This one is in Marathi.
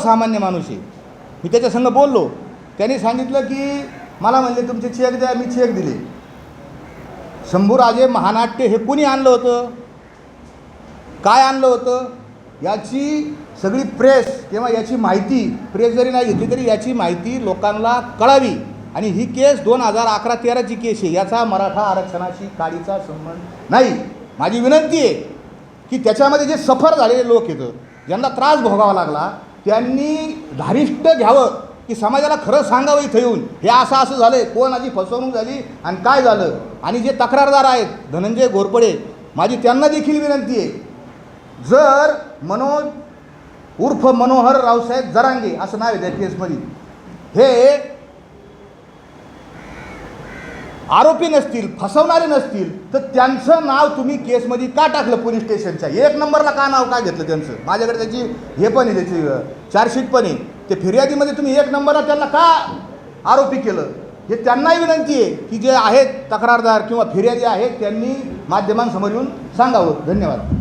सामान्य माणूस आहे. मी त्याच्यासंग बोललो. त्यांनी सांगितलं की मला म्हणले तुमचे चेक द्या मी चेक दिले. शंभूराजे महानाट्य हे कुणी आणलं होतं? काय आणलं होतं? याची सगळी प्रेस किंवा याची माहिती प्रेस जरी नाही घेतली तरी याची माहिती लोकांना कळावी. आणि ही केस दोन हजार अकरा तेराची केस आहे. याचा मराठा आरक्षणाशी काळीचा संबंध नाही. माझी विनंती आहे की त्याच्यामध्ये जे सफर झालेले लोक आहेत ज्यांना त्रास भोगावा लागला त्यांनी धारिष्ट घ्यावं की समाजाला खरं सांगावं इथं येऊन. हे असं असं झालं आहे कोणाची फसवणूक झाली आणि काय झालं? आणि जे तक्रारदार आहेत धनंजय घोरपडे माझी त्यांना देखील विनंती आहे. जर मनोज उर्फ मनोहर रावसाहेब जरांगे असं नाव आहे त्या केसमध्ये हे आरोपी नसतील फसवणारे नसतील तर त्यांचं नाव तुम्ही केसमध्ये का टाकलं पोलीस स्टेशनच्या? एक नंबरला का नाव का घेतलं त्यांचं? माझ्याकडे त्याची हे पण आहे त्याची चार्जशीट पण आहे. ते फिर्यादीमध्ये तुम्ही एक नंबरला त्यांना का आरोपी केलं? हे त्यांनाही विनंती आहे की जे आहेत तक्रारदार किंवा फिर्यादी आहेत त्यांनी माध्यमांसमोर येऊन सांगावं. धन्यवाद.